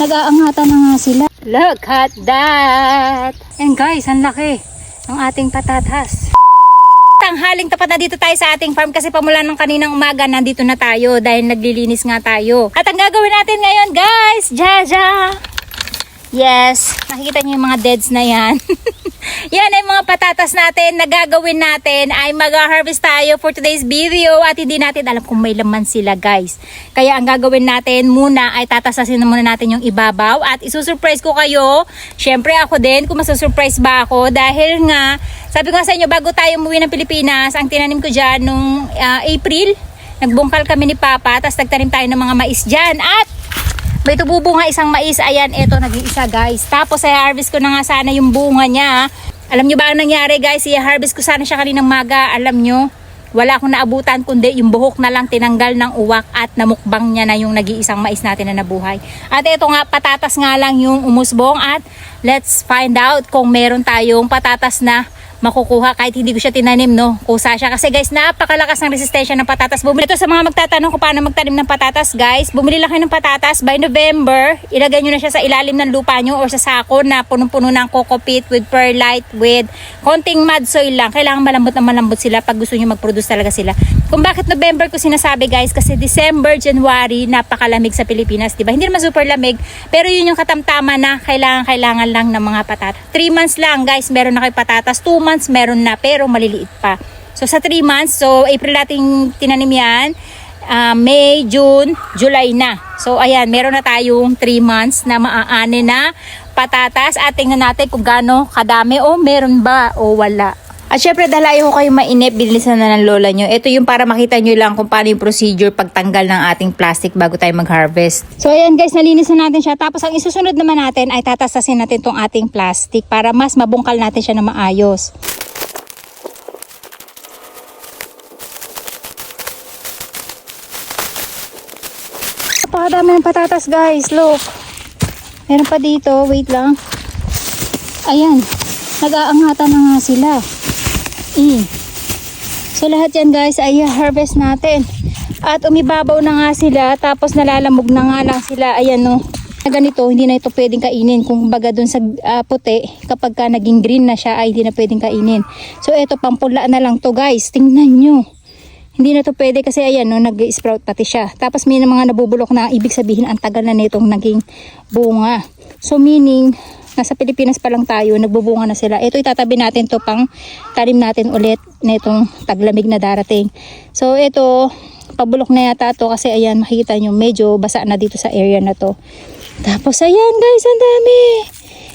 Nag-aangatan na nga sila. Look at that! And guys, ang laki ng ating patatas. Tanghaling tapat na dito tayo sa ating farm kasi pamula ng kaninang umaga nandito na tayo dahil naglilinis nga tayo. At ang gagawin natin ngayon guys, Jaja! Yes, nakikita niyo yung mga deads na yan. yan ay mga patatas natin na gagawin natin ay mag-harvest tayo for today's video at hindi natin alam kung may laman sila guys. Kaya ang gagawin natin muna ay tatasasin na muna natin yung ibabaw at isusurprise ko kayo. Syempre ako din kung masusurprise ba ako dahil nga sabi ko nga sa inyo bago tayo umuwi ng Pilipinas ang tinanim ko dyan nung ah, April nagbungkal kami ni Papa tapos nagtanim tayo ng mga mais dyan at may tububo nga isang mais. Ayan, eto nag-iisa guys. Tapos ay harvest ko na nga sana yung bunga niya. Alam nyo ba ang nangyari guys? I-harvest ko sana siya kaninang maga. Alam nyo, wala akong naabutan kundi yung buhok na lang tinanggal ng uwak at namukbang niya na yung nag-iisang mais natin na nabuhay. At eto nga, patatas nga lang yung umusbong at let's find out kung meron tayong patatas na makukuha kahit hindi ko siya tinanim no? Kusa siya. Kasi guys napakalakas ng resistensya ng patatas. Bumili ito sa mga magtatanong kung paano magtanim ng patatas guys. Bumili lang kayo ng patatas. By November ilagay nyo na siya sa ilalim ng lupa nyo or sa sako na punong-puno ng coco with perlite with konting mud soil lang. Kailangan malambot na malambot sila pag gusto nyo mag-produce talaga sila. Kung bakit November ko sinasabi guys? Kasi December, January napakalamig sa Pilipinas diba hindi naman super lamig pero yun yung katamtama na kailangan kailangan lang ng mga patatas. 3 months lang guys meron na kayo patatas. 2 months meron na pero maliliit pa. So sa 3 months so April nating tinanim yan. Ah, May, June, July na. So ayan meron na tayong 3 months na maaani na patatas. At tingnan natin kung gaano kadami o meron ba o wala at syempre dahil ayaw ko kayo mainip, binilisan na ng lola nyo. Ito yung para makita nyo lang kung paano yung procedure pagtanggal ng ating plastic bago tayo mag-harvest. So ayan guys, nalinis na natin siya. Tapos ang isusunod naman natin ay tatasasin natin tong ating plastic para mas mabungkal natin siya na maayos. Napakadami ng patatas guys, look. Meron pa dito, wait lang. Ayan, nag-aangatan na nga sila. Mm. So lahat yan guys ay harvest natin. At umibabaw na nga sila tapos nalalamog na nga lang sila. Ayan no. Na ganito hindi na ito pwedeng kainin. Kung baga dun sa ah, puti kapag ka naging green na siya ay hindi na pwedeng kainin. So ito pampula na lang to guys. Tingnan nyo. Hindi na to pwede kasi ayan no, nag-sprout pati siya. Tapos may mga nabubulok na ibig sabihin ang tagal na nitong naging bunga. So meaning nasa Pilipinas pa lang tayo, nagbubunga na sila. Ito itatabi natin to pang tanim natin ulit nitong taglamig na darating. So ito, pabulok na yata to kasi ayan, makikita nyo medyo basa na dito sa area na to. Tapos ayan guys, ang dami.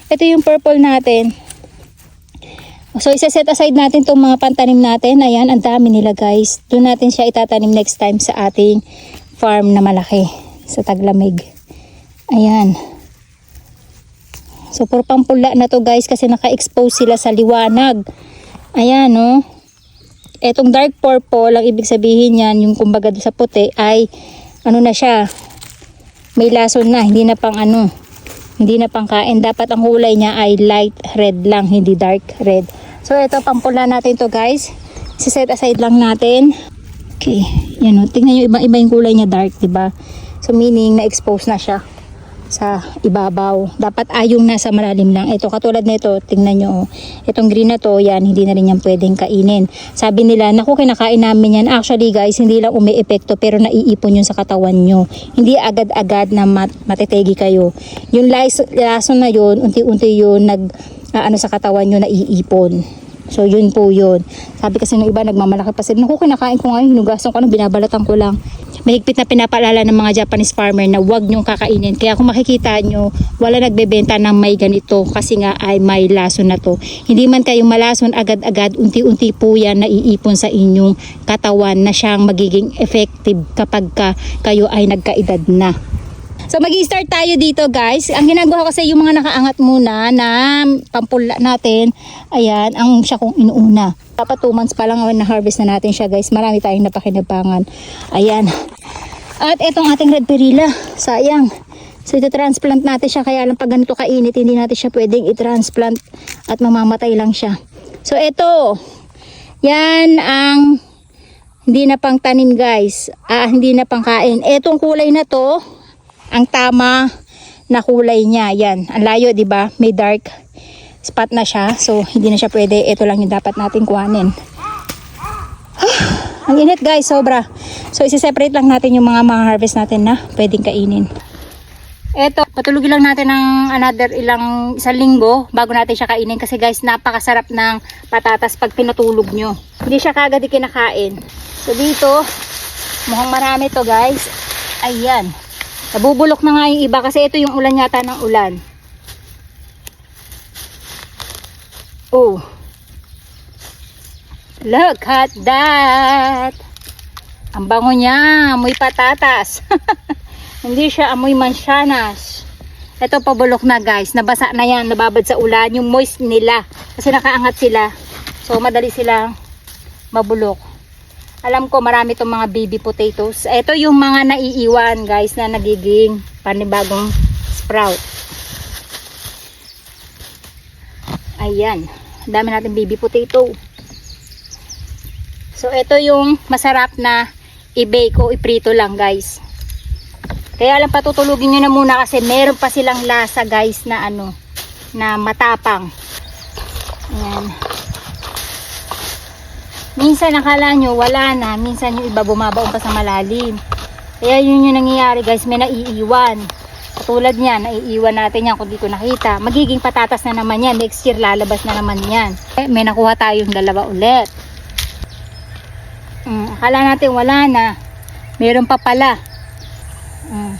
Ito yung purple natin. So isa-set aside natin tong mga pantanim natin. Ayan, ang dami nila guys. Doon natin siya itatanim next time sa ating farm na malaki sa taglamig. Ayan. So, puro pampula na to guys kasi naka-expose sila sa liwanag. Ayan, no. Etong dark purple, ang ibig sabihin yan, yung kumbaga sa puti, ay ano na siya, may lason na, hindi na pang ano, hindi na pang kain. Dapat ang kulay niya ay light red lang, hindi dark red. So, ito, pampula natin to guys. Si-set aside lang natin. Okay, yan o. Tingnan nyo, iba-iba yung kulay niya dark, ba? So, meaning, na-expose na siya sa ibabaw. Dapat ayong nasa malalim lang. Ito katulad nito, tingnan nyo. oh. Itong green na to, yan, hindi na rin yan pwedeng kainin. Sabi nila, naku, kinakain namin yan. Actually guys, hindi lang umi-epekto pero naiipon yun sa katawan nyo. Hindi agad-agad na mat matitegi kayo. Yung lason na yun, unti-unti yun nag, ah, ano sa katawan nyo, naiipon. So, yun po yun. Sabi kasi ng iba, nagmamalaki pa sila. Naku, kinakain ko ngayon, hinugasan ko, ano, binabalatan ko lang. Mahigpit na pinapaalala ng mga Japanese farmer na huwag nyong kakainin. Kaya kung makikita nyo, wala nagbebenta ng may ganito kasi nga ay may lason na to. Hindi man kayo malason agad-agad, unti-unti po yan naiipon sa inyong katawan na siyang magiging effective kapag ka kayo ay nagkaedad na. So mag start tayo dito guys. Ang ginagawa ko kasi yung mga nakaangat muna na pampula natin. Ayan, ang siya kong inuuna. Dapat 2 months pa lang na harvest na natin siya guys. Marami tayong napakinabangan. Ayan. At itong ating red perilla. Sayang. So ito transplant natin siya kaya lang pag ganito kainit hindi natin siya pwedeng i-transplant at mamamatay lang siya. So ito. Yan ang hindi na pang tanim guys. Ah, hindi na pang kain. Etong kulay na to ang tama na kulay niya. Yan, ang layo, 'di ba? May dark spot na siya. So, hindi na siya pwede. Ito lang yung dapat natin kuhanin. Ah, ang init guys, sobra. So, isi-separate lang natin yung mga mga harvest natin na pwedeng kainin. Eto, patulugin lang natin ng another ilang isang linggo bago natin siya kainin kasi guys, napakasarap ng patatas pag pinatulog nyo. Hindi siya kagad kinakain. So dito, mukhang marami to guys. Ayan. Nabubulok na nga yung iba kasi ito yung ulan yata ng ulan. Oh. Look at that. Ang bango niya, amoy patatas. Hindi siya amoy mansyanas. Ito pabulok na guys, nabasa na yan, nababad sa ulan, yung moist nila. Kasi nakaangat sila. So madali silang mabulok. Alam ko marami itong mga baby potatoes. Ito yung mga naiiwan guys na nagiging panibagong sprout. Ayan. Dami natin baby potato. So ito yung masarap na i-bake o iprito lang guys. Kaya lang patutulugin nyo na muna kasi meron pa silang lasa guys na ano, na matapang. Ayan. Minsan nakala nyo wala na, minsan yung iba bumabaon pa sa malalim. Kaya yun yung nangyayari guys, may naiiwan. Katulad niyan, naiiwan natin yan kung di ko nakita. Magiging patatas na naman yan, next year lalabas na naman yan. Eh, may nakuha tayong dalawa ulit. Mm, akala natin wala na. Meron pa pala. Mm.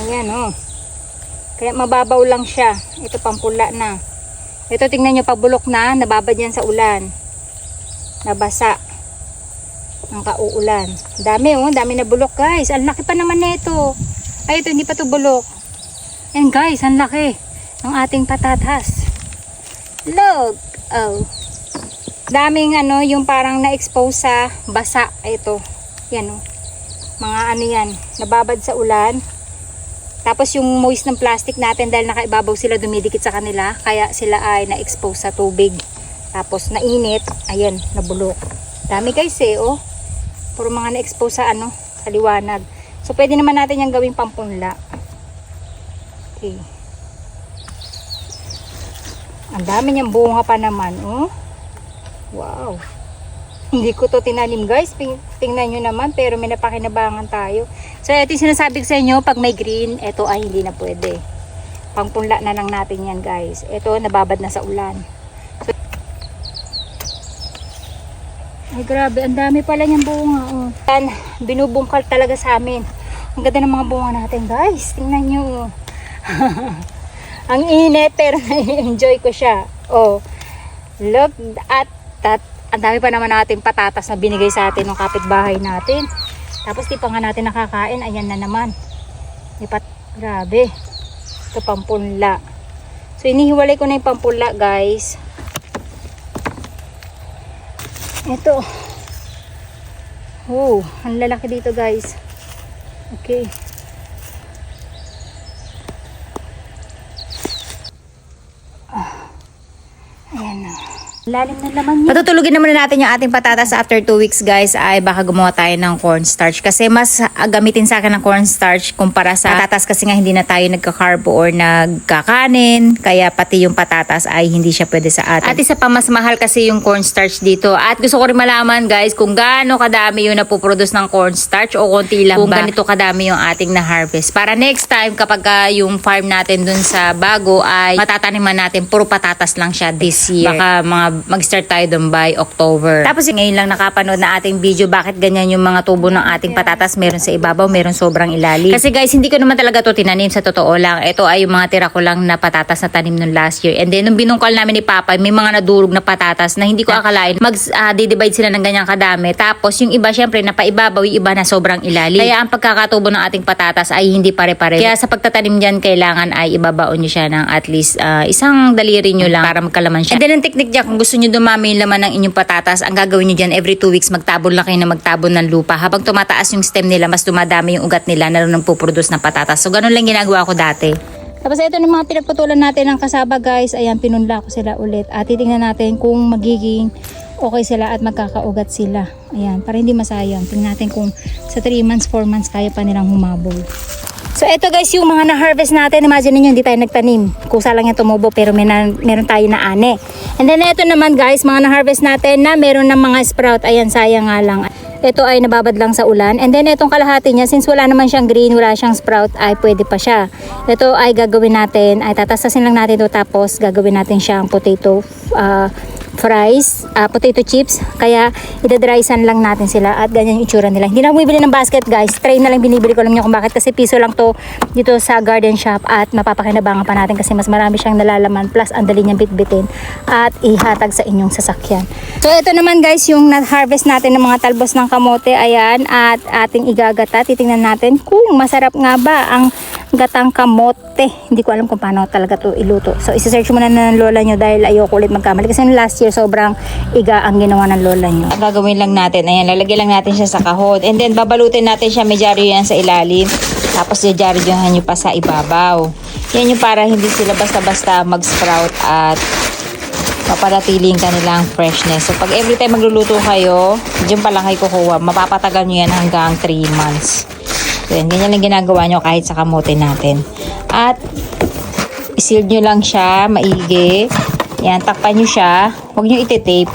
Ayan oh. Kaya mababaw lang siya. Ito pampula na. Ito tingnan nyo pabulok na. Nababad yan sa ulan. Nabasa. Ang kauulan. Dami oh. Dami na bulok guys. Ang laki pa naman nito. Ay ito hindi pa to bulok. Ayan guys. Ang laki. Ng ating patatas. Look. Oh. Daming ano. Yung parang na-expose sa basa. Ito. Yan oh. Mga ano yan. Nababad sa ulan. Tapos yung moist ng plastic natin dahil nakaibabaw sila dumidikit sa kanila, kaya sila ay na-expose sa tubig. Tapos nainit, ayan, nabulok. Dami guys eh, oh. Puro mga na-expose sa ano, sa liwanag. So pwede naman natin yung gawing pampunla. Okay. Ang dami niyang bunga pa naman, oh. Wow. Hindi ko to tinanim guys. Tingnan nyo naman. Pero may napakinabangan tayo. So ito yung sinasabi ko sa inyo. Pag may green, ito ay hindi na pwede. Pangpunla na lang natin yan guys. Ito nababad na sa ulan. Ay grabe. Ang dami pala niyang bunga. Oh. Yan. Binubungkal talaga sa amin. Ang ganda ng mga bunga natin guys. Tingnan nyo. oh. Ang init pero na-enjoy ko siya. Oh. Look at that ang dami pa naman natin patatas na binigay sa atin ng kapitbahay natin. Tapos di pa nga natin nakakain, ayan na naman. Di pa, grabe. Ito pampunla. So inihiwalay ko na yung pampunla guys. Ito. Oh, ang lalaki dito guys. Okay. Ah. Ayan na. Lalim na laman niya. Patutulugin naman natin yung ating patatas after 2 weeks guys. Ay baka gumawa tayo ng cornstarch kasi mas ah, gamitin sa akin ng cornstarch kumpara sa patatas. Kasi nga hindi na tayo nagka-carbo or nagkakanin. Kaya pati yung patatas ay hindi siya pwede sa atin. At isa pa mas mahal kasi yung cornstarch dito. At gusto ko rin malaman guys kung gaano kadami yung napoproduce ng cornstarch o konti lang kung ba. ganito kadami yung ating na-harvest. Para next time kapag ah, yung farm natin dun sa bago ay matataniman natin puro patatas lang siya this year. Baka mga mag-start tayo dun by October. Tapos ngayon lang nakapanood na ating video bakit ganyan yung mga tubo ng ating patatas meron sa ibabaw, meron sobrang ilalim. Kasi guys, hindi ko naman talaga to tinanim sa totoo lang. Ito ay yung mga tira ko lang na patatas na tanim nung last year. And then nung binungkal namin ni Papa, may mga nadurog na patatas na hindi ko akalain mag ah, di-divide sila ng ganyang kadami. Tapos yung iba syempre napaibabaw, yung iba na sobrang ilalim. Kaya ang pagkakatubo ng ating patatas ay hindi pare-pare. Kaya sa pagtatanim diyan kailangan ay ibabaon niyo siya ng at least ah, isang daliri niyo lang para magkalaman siya. And then ang technique diyan kung gusto niyo dumami yung laman ng inyong patatas, ang gagawin niyo diyan every 2 weeks magtabon lang kayo na magtabon ng lupa. Habang tumataas yung stem nila, mas dumadami yung ugat nila na nang puproduce ng patatas. So ganun lang ginagawa ko dati. Tapos ito ng mga pinagputulan natin ng kasaba guys. Ayan, pinunla ko sila ulit. At titingnan natin kung magiging okay sila at magkakaugat sila. Ayan, para hindi masayang. Tingnan natin kung sa 3 months, 4 months kaya pa nilang humabol. So ito guys yung mga na-harvest natin. Imagine niyo hindi tayo nagtanim. Kusa lang yung tumubo pero may na, meron tayo na ane. And then ito naman guys, mga na-harvest natin na meron ng mga sprout. Ayan, sayang nga lang. Ito ay nababad lang sa ulan. And then itong kalahati niya, since wala naman siyang green, wala siyang sprout, ay pwede pa siya. Ito ay gagawin natin, ay tatasasin lang natin ito tapos gagawin natin siyang potato ah, fries, ah, potato chips. Kaya idadrysan lang natin sila at ganyan yung itsura nila. Hindi na ako bibili ng basket guys. Tray na lang binibili ko. Alam niyo kung bakit kasi piso lang to dito sa garden shop at mapapakinabangan pa natin kasi mas marami siyang nalalaman plus ang dali niyang bitbitin at ihatag sa inyong sasakyan. So ito naman guys yung na-harvest natin ng mga talbos ng kamote. Ayan at ating igagata. Titingnan natin kung masarap nga ba ang gatang kamote. Hindi ko alam kung paano talaga to iluto. So, isi-search muna na ng lola nyo dahil ayoko ulit magkamali. Kasi last year, sobrang iga ang ginawa ng lola nyo. Ang gagawin lang natin, ayan, lalagyan lang natin siya sa kahon. And then, babalutin natin siya, may dyaryo yan sa ilalim. Tapos, dyaryohan nyo pa sa ibabaw. Yan yung para hindi sila basta-basta mag-sprout at papanatili yung kanilang freshness. So, pag every time magluluto kayo, dyan pa lang kayo kukuha. Mapapatagal nyo yan hanggang 3 months. So, yan, ganyan lang ginagawa nyo kahit sa kamote natin. At, iseal nyo lang siya, maigi. Yan, takpan nyo siya. Huwag nyo iti-tape.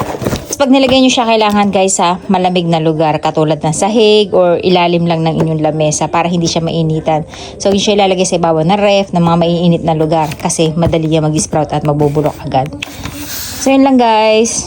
Tapos pag nilagay nyo siya, kailangan guys sa malamig na lugar, katulad ng sahig or ilalim lang ng inyong lamesa para hindi siya mainitan. So, yun siya ilalagay sa ibabaw ng ref, ng mga maiinit na lugar kasi madali yan mag-sprout at magbubulok agad. So, yun lang guys.